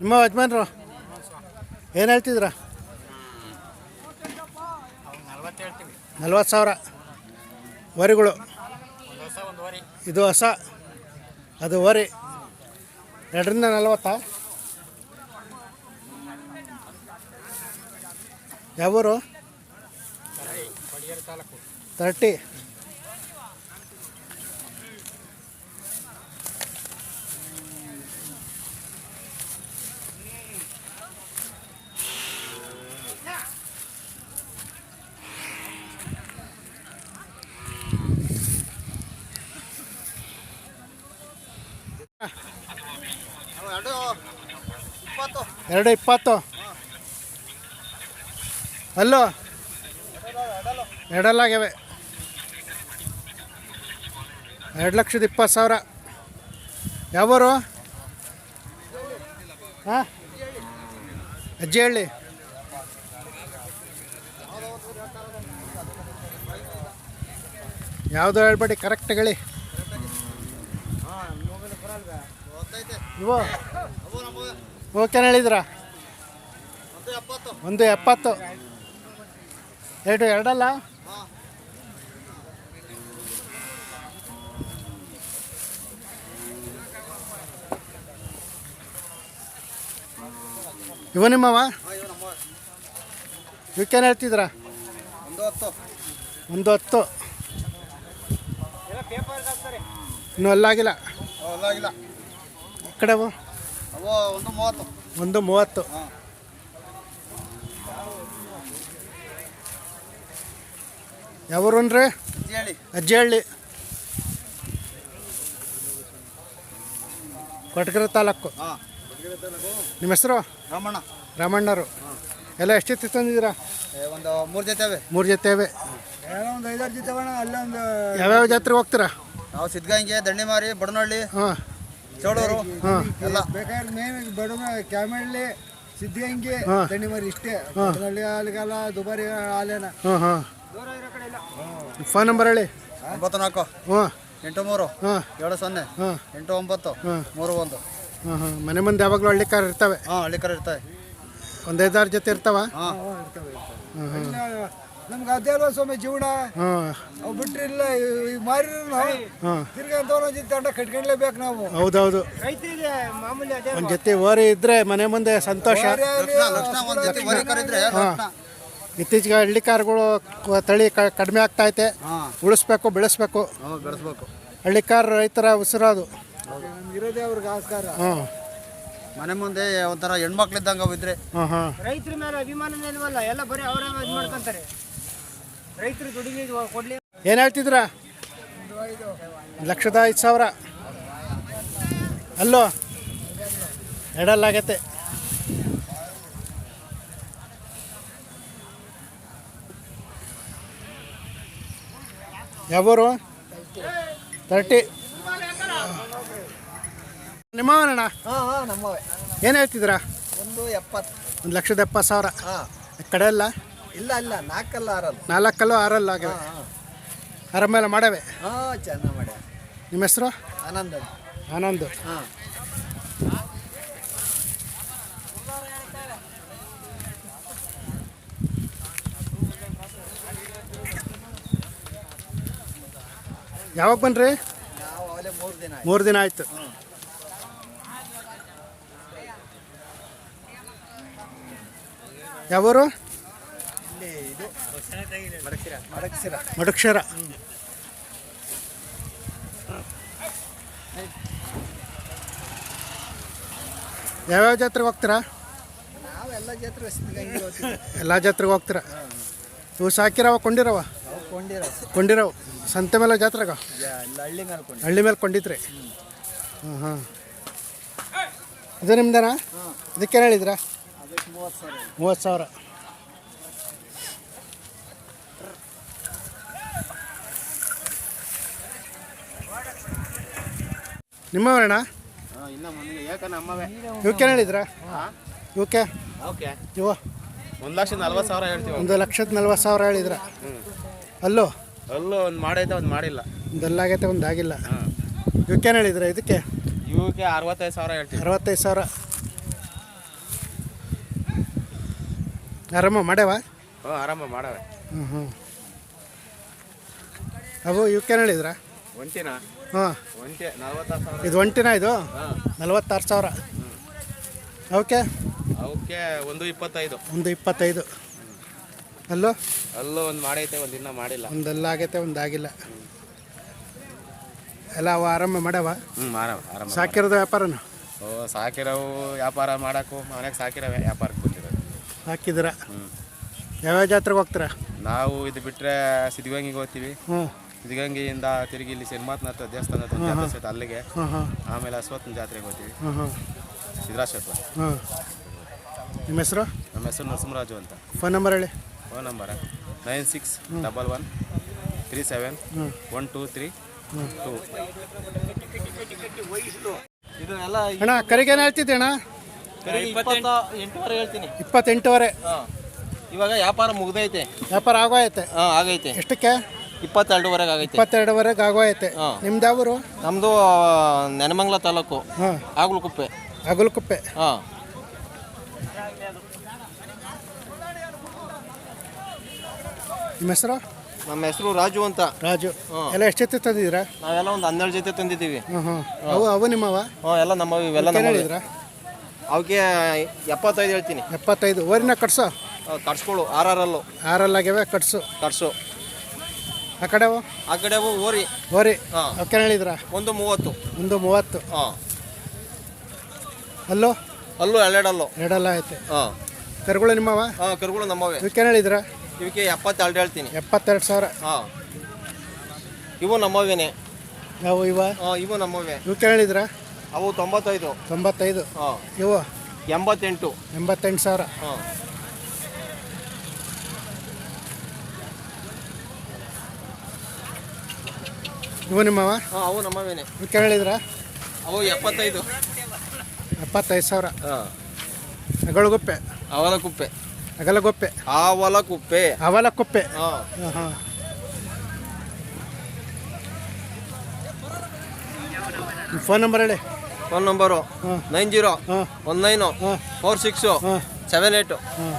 ನಿಮ್ಮ ಯಜಮಾನ್ರು? ಏನು ಹೇಳ್ತಿದ್ರ? ನಲ್ವತ್ತು ಸಾವಿರ. ವರಿಗಳು. ಇದು ಹೊಸ. ಅದು ವರಿ. ಎರಡರಿಂದ ನಲ್ವತ್ತಾ? ಯಾವೂರು? ತರ್ಟಿ ಎರಡು ಇಪ್ಪತ್ತು ಎರಡು ಇಪ್ಪತ್ತು. ಅಲ್ಲೋ? ಎರಡಲ್ಲಾಗ್ಯವೆ. ಎರಡು ಲಕ್ಷದ ಇಪ್ಪತ್ತು ಸಾವಿರ. ಯಾವರು? ಹಾಂ? ಅಜ್ಜಿ ಹೇಳಿ. ಯಾವುದು ಹೇಳ್ಬೇಡಿ ಕರೆಕ್ಟ್ ಹೇಳಿ. ಇವು. ಓಕೆ ಹೇಳಿದ್ರ? ಒಂದು ಎಪ್ಪತ್ತು. ಎರಡು ಎರಡಲ್ಲ? ಇವ ನಿಮ್ಮವ? ಇವಕ್ಕೇನು ಹೇಳ್ತಿದ್ರ? ಒಂದು ಹತ್ತು. ಇನ್ನು ಅಲ್ಲಾಗಿಲ್ಲ. ಈ ಕಡೆವು ಅವು ಒಂದು ಮೂವತ್ತು. ಒಂದು ಮೂವತ್ತು. ಹಾಂ. ಯಾವೂರನ್ರಿ ಹೇಳಿ ಅಜ್ಜಿಹಳ್ಳಿ ಕೊಟ್ಗೆರೆ ತಾಲೂಕು. ಹಾಂ. ನಿಮ್ಮ ಹೆಸರು? ರಾಮಣ್ಣ. ರಾಮಣ್ಣರು. ಎಲ್ಲ ಎಷ್ಟು ಜೊತೆ ತಂದಿದ್ದೀರಾ ಒಂದು ಮೂರು ಜೊತೆ ಅವೆ. ಮೂರು ಜೊತೆ ಇವೆ ಒಂದು ಐದಾರು ಜೊತೆ ಅಲ್ಲೊಂದು ಯಾವ್ಯಾವ ಜಾತ್ರೆಗೆ ಹೋಗ್ತೀರಾ? ನಾವು ಸಿದ್ಧಗಂಗೆ ದಂಡಿಮಾರಿ ಬಡನಹಳ್ಳಿ. ಹಾಂ. ಚೌಡೂರು. ಹಾಂ. ಎಲ್ಲ. ಬೇಕಾದ್ರೆ ಮೇನ್ ಬಡವ ಕ್ಯಾಮಳ್ಳಿ ಸಿದ್ಧಗಂಗೆ ಹಾ. ದಣಿಮರಿ ಇಷ್ಟೇ. ಬಡವಳ್ಳಿ ದುಬಾರಿ ಹಾಲೇನ. ಹಾಂ ಹಾಂ. ಫೋನ್ ನಂಬರ್ ಹೇಳಿ. ಒಂಬತ್ತು ನಾಲ್ಕು ಹಾಂ. ಎಂಟು ಮೂರು. ಹಾಂ. ಏಳು ಸೊನ್ನೆ. ಹಾಂ. ಎಂಟು ಒಂಬತ್ತು. ಹಾಂ. ಮೂರು ಒಂದು. ಹಾಂ ಹಾಂ. ಮನೆ ಮುಂದೆ ಯಾವಾಗಲೂ ಹಳ್ಳಿ ಕಾರ್ ಇರ್ತವೆ. ಹಾಂ ಹಳ್ಳಿಕರ ಇರ್ತವೆ. ಒಂದೈದಾರು ಐದಾರು ಜೊತೆ ಇರ್ತಾವ? ಹಾಂ. ನಮ್ಗೆ ಅದೇ ಅಲ್ವಾ ಸ್ವಾಮಿ ಜೀವನ? ಹಾಂ. ಅವು ಬಿಟ್ರಿಲ್ಲ ಈಗ ಮಾರಿದ್ರು ನಾವು ಹಾಂ. ತಿರ್ಗಾ ಅಂತವ್ರ ಜೊತೆ ತಂಡ ಕಟ್ಕೊಂಡ್ಲೇಬೇಕು ನಾವು. ಹೌದೌದು. ರೈತರಿಗೆ ಮಾಮೂಲಿ ಅದೇ ಒಂದು ಜೊತೆ ಓರಿ ಇದ್ರೆ ಮನೆ ಮುಂದೆ ಸಂತೋಷ. ಒಂದು ಲಕ್ಷಣ ಇತ್ತೀಚೆಗೆ ಹಳ್ಳಿ ಕಾರ್ಗಳು ಕ- ತಳಿ ಕ- ಕಡಿಮೆ ಆಗ್ತಾ ಐತೆ. ಹಾಂ. ಉಳಿಸ್ಬೇಕು ಬೆಳೆಸ್ಬೇಕು. ಬೆಳೆಸ್ಬೇಕು. ಹಳ್ಳಿ ಕಾರ್ ರೈತರ ಉಸಿರೋದು ನಮ್ಗೆ ಇರೋದೇ ಅವ್ರಿಗೆ ಆಸ್ಕಾರ. ಹಾಂ. ಮನೆ ಮುಂದೆ ಒಂಥರ ಹೆಣ್ಮಕ್ಳಿದ್ದಂಗೆ ಅವು ಇದ್ರೆ. ಹಾಂ ಹಾಂ. ರೈತರ ಮೇಲೆ ಅಭಿಮಾನ ಇಲ್ವಲ್ಲ? ಎಲ್ಲ ಬರೀ ಅವರೇ ಇದು ಮಾಡ್ಕೊಂತಾರೆ. ರೈತರು ಕೊಡ್ಲಿ ಏನು ಹೇಳ್ತಿದ್ರ? ಲಕ್ಷದ ಐದು ಸಾವಿರ. ಅಲ್ಲೋ ಎಡಲ್ಲಾಗತ್ತೆ. ಯಾವರು? ತರ್ಟಿ. ನಿಮ್ಮವನಣ್ಣ? ಹಾಂ ಹಾಂ ನಮ್ಮವೇ. ಏನು ಹೇಳ್ತಿದ್ದೀರಾ ಒಂದು ಎಪ್ಪತ್ತು. ಒಂದು ಲಕ್ಷದ ಎಪ್ಪತ್ತು ಸಾವಿರ. ಹಾಂ. ಕಡೆ ಎಲ್ಲ ಇಲ್ಲ ಇಲ್ಲ ನಾಲ್ಕಲ್ಲ ಆರಲ್ಲ. ನಾಲ್ಕಲ್ಲೂ ಆರಲ್ಲ ಆಗಿದೆ ಹಾಂ ಆರ ಮೇಲೆ ಮಾಡವೆ? ಹಾಂ ಚೆನ್ನಾಗಿ ಮಾಡ್ಯ. ನಿಮ್ಮ ಹೆಸರು? ಆನಂದ ಆನಂದ್. ಹಾಂ. ಯಾವಾಗ ಬನ್ರಿ? ಮೂರು ದಿನ ಆಯ್ತು. ಯಾವೂರು? ಮಡಕ್ಷರ. ಯಾವ್ಯಾವ ಜಾತ್ರೆಗೆ ಹೋಗ್ತೀರಾ? ಜಾತ್ರೆ ಎಲ್ಲ ಜಾತ್ರೆಗೆ ಹೋಗ್ತೀರಾ? ಇವು ಸಾಕಿರವ, ಕೊಂಡಿರವ? ಕೊಂಡಿರವ. ಕೊಂಡಿರೋ ಕೊಂಡಿರವು ಸಂತೆ ಮೇಲೆ ಜಾತ್ರೆಗ? ಹಳ್ಳಿ ಮೇಲೆ ಕೊಂಡಿದ್ರಿ. ಹಾಂ ಹಾಂ ಇದು ನಿಮ್ದೇನಾ? ಇದಕ್ಕೇನು ಹೇಳಿದ್ರಾ? ಅದಕ್ಕೆ ಮೂವತ್ತು ಸಾವಿರ. ನಿಮ್ಮವರಣ್ಣ ಹೇಳಿದ್ರ ಯುಕೆ ಇವಕ್ಕೆ ಓಕೆ. ಇವ ಒಂದು ಲಕ್ಷ ನಲ್ವತ್ತು ಸಾವಿರ ಹೇಳ್ತೀವಿ. ಒಂದು ಲಕ್ಷದ ನಲ್ವತ್ತು ಸಾವಿರ ಹೇಳಿದ್ರ ಅಲ್ಲೋ? ಅಲ್ಲೋ ಒಂದು ಮಾಡೈತೆ ಒಂದು ಮಾಡಿಲ್ಲ. ಒಂದು ಅಲ್ಲಾಗೈತೆ ಒಂದು ಆಗಿಲ್ಲ. ಯುಕೆ ಇವಕ್ಕೇನು ಹೇಳಿದ್ರ ಇದಕ್ಕೆ? ಯುಕೆ ಅರವತ್ತೈದು ಸಾವಿರ ಹೇಳ್ತೀವಿ. ಅರವತ್ತೈದು ಸಾವಿರ. ಆರಾಮ ಮಾಡ್ಯಾವ? ಹ್ಞೂ ಆರಾಮ ಮಾಡವೆ ಹ್ಞೂ ಹ್ಞೂ ಅವು ಇವಕ್ಕೇನು ಹೇಳಿದ್ರ ಒಂಟಿನ? ಹಾಂ. ಇದು ಒಂಟಿನ ಇದು? ನಲ್ವತ್ತಾರು ಸಾವಿರ. ಓಕೆ. ಅವಕ್ಕೆ ಒಂದು ಇಪ್ಪತ್ತೈದು. ಒಂದು ಇಪ್ಪತ್ತೈದು. ಅಲ್ಲೋ? ಅಲ್ಲೂ ಒಂದು ಮಾಡೈತೆ ಒಂದು ಇನ್ನೂ ಮಾಡಿಲ್ಲ. ಒಂದೆಲ್ಲ ಆಗೈತೆ ಒಂದು ಆಗಿಲ್ಲ. ಎಲ್ಲ ಅವ ಆರಾಮ ಮಾಡವ? ಹ್ಞೂ ಮಾರವ ಆರಾಮ ಸಾಕಿರೋದು ವ್ಯಾಪಾರನ? ಓ ಸಾಕಿರವು ವ್ಯಾಪಾರ ಮಾಡಕ್ಕೂ ಮನೆಗೆ ಸಾಕಿರೋ ವ್ಯಾಪಾರಕ್ಕೆ ಬಂದಿರೋದು ಹಾಕಿದ್ದೀರ ಹ್ಞೂ ಯಾವ್ಯಾವ ಜಾತ್ರೆಗೆ ಹೋಗ್ತೀರಾ? ನಾವು ಇದು ಬಿಟ್ಟರೆ ಸಿದ್ಧಗಂಗಿಗೆ ಹೋಗ್ತೀವಿ. ಹ್ಞೂ ಸಿದ್ಧಗಂಗೆಯಿಂದ ತಿರುಗಿ ಇಲ್ಲಿ ಸಿನಿಮಾತ್ನಾಥ ದೇವಸ್ಥಾನ ಜಾತ್ರೆ ಅಲ್ಲಿಗೆ. ಆಮೇಲೆ ಅಸ್ವತ್ನ ಜಾತ್ರೆಗೆ ಹೋಗ್ತೀವಿ. ಹಾಂ ನಿಮ್ಮ ಹೆಸರು? ನಮ್ಮ ಹೆಸರು ನರಸಿಂಹರಾಜು ಅಂತ. ಫೋನ್ ನಂಬರ್ ಹೇಳಿ. Phone number nine six double one three seven one two three two ಇದು ಎಲ್ಲ ಅಣ್ಣ ಕರಿಗೇನು ಹೇಳ್ತಿದ್ದೆ ಅಣ್ಣ? ಇಪ್ಪತ್ತ ಎಂಟುವರೆ ಹೇಳ್ತೀನಿ. ಇಪ್ಪತ್ತೆಂಟುವರೆ. ಹಾಂ. ಇವಾಗ ವ್ಯಾಪಾರ ಮುಗ್ದೈತೆ. ವ್ಯಾಪಾರ ಆಗೋಯ್ತೆ ಹಾಂ ಆಗೈತೆ. ಎಷ್ಟಕ್ಕೆ? ಇಪ್ಪತ್ತೆರಡುವರೆಗೆ ಆಗೈತೆ. ಇಪ್ಪತ್ತೆರಡುವರೆಗೆ ಆಗೋಯ್ತೆ. ಹಾ. ನಿಮ್ದು ಯಾವೂರು? ನಮ್ಮದು ನೆನಮಂಗಲ ತಾಲೂಕು. ಹಾಂ. ಆಗ್ಲುಕುಪ್ಪೆ ಅಗಲುಕುಪ್ಪೆ ಹಾಂ. ನಿಮ್ಮ ಹೆಸರು? ನಮ್ಮ ಹೆಸರು ರಾಜು ಅಂತ. ರಾಜು. ಎಲ್ಲ ಎಷ್ಟು ಜೊತೆ ತಂದಿದ್ದೀರಾ? ನಾವೆಲ್ಲ ಒಂದು ಹನ್ನೆರಡು ಜೊತೆ ತಂದಿದ್ದೀವಿ. ಹಾಂ ಹಾಂ. ಅವು ಅವು ನಿಮ್ಮವ? ಹಾಂ ಎಲ್ಲ ನಮ್ಮ ಇವೆಲ್ಲ ಏನು ನಮ್ಮ ಹೇಳಿದ್ರಾ? ಅವಕ್ಕೆ ಎಪ್ಪತ್ತೈದು ಹೇಳ್ತೀನಿ. ಎಪ್ಪತ್ತೈದು. ಓರಿನ ಕಟ್ಸು? ಕಟ್ಸ್ಕೊಳು. ಆರ್ ಆರ್ ಅಲ್ಲು ಆರಲ್ಲಾಗ್ಯವೆ ಕಟ್ಸು. ಕಟ್ಸು. ಆ ಕಡೆವು? ಆ ಕಡೆ ಅವು ಓರಿ ಓರಿ ಹಾಂ. ಅವಕ್ಕೆ ಹೇಳಿದ್ರಾ? ಒಂದು ಮೂವತ್ತು. ಒಂದು ಮೂವತ್ತು. ಹಾಂ. ಅಲ್ಲೋ ಅಲ್ಲೂ ಎರಡೆರಡಲ್ಲು. ಎರಡಲ್ಲ ಐತೆ. ಹಾಂ. ಕರುಗಳು ನಿಮ್ಮವ? ಹಾಂ ಕರುಗಳು ನಮ್ಮವೆ. ಇವಕ್ಕೆ ಹೇಳಿದ್ರಾ? ಇವಕ್ಕೆ ಎಪ್ಪತ್ತೆರಡು ಹೇಳ್ತೀನಿ. ಎಪ್ಪತ್ತೆರಡು ಸಾವಿರ. ಹಾಂ. ಇವು ನಮ್ಮವೇನೆ. ಯಾವ ಇವ? ಹಾಂ ಇವು ನಮ್ಮವೇ. ಇವಕ್ಕೆ ಹೇಳಿದ್ರಾ? ಅವು ತೊಂಬತ್ತೈದು. ತೊಂಬತ್ತೈದು. ಹಾಂ. ಇವು? ಎಂಬತ್ತೆಂಟು. ಎಂಬತ್ತೆಂಟು ಸಾವಿರ. ಹಾಂ. ಇವು ನಿಮ್ಮವ? ಹಾಂ ಅವು ನಮ್ಮವೇನೆ. ಕೇಳಿದ್ರ? ಹೇಳಿದ್ರಾ ಅವು ಎಪ್ಪತ್ತೈದು. ಎಪ್ಪತ್ತೈದು ಸಾವಿರ. ಹಾಂ. ಅಗಳಗುಪ್ಪೆ ಅವಲ ಕುಪ್ಪೆ. ಅಗಲಗುಪ್ಪೆ ಆವಲ ಕುಪ್ಪೆ. ಅವಲ ಕುಪ್ಪೆ? ಹಾಂ. ಹಾಂ ಹಾಂ. ಫೋನ್ ನಂಬರ್ ಹೇಳಿ. Phone number nine zero one nine four six seven eight. ಹಾಂ.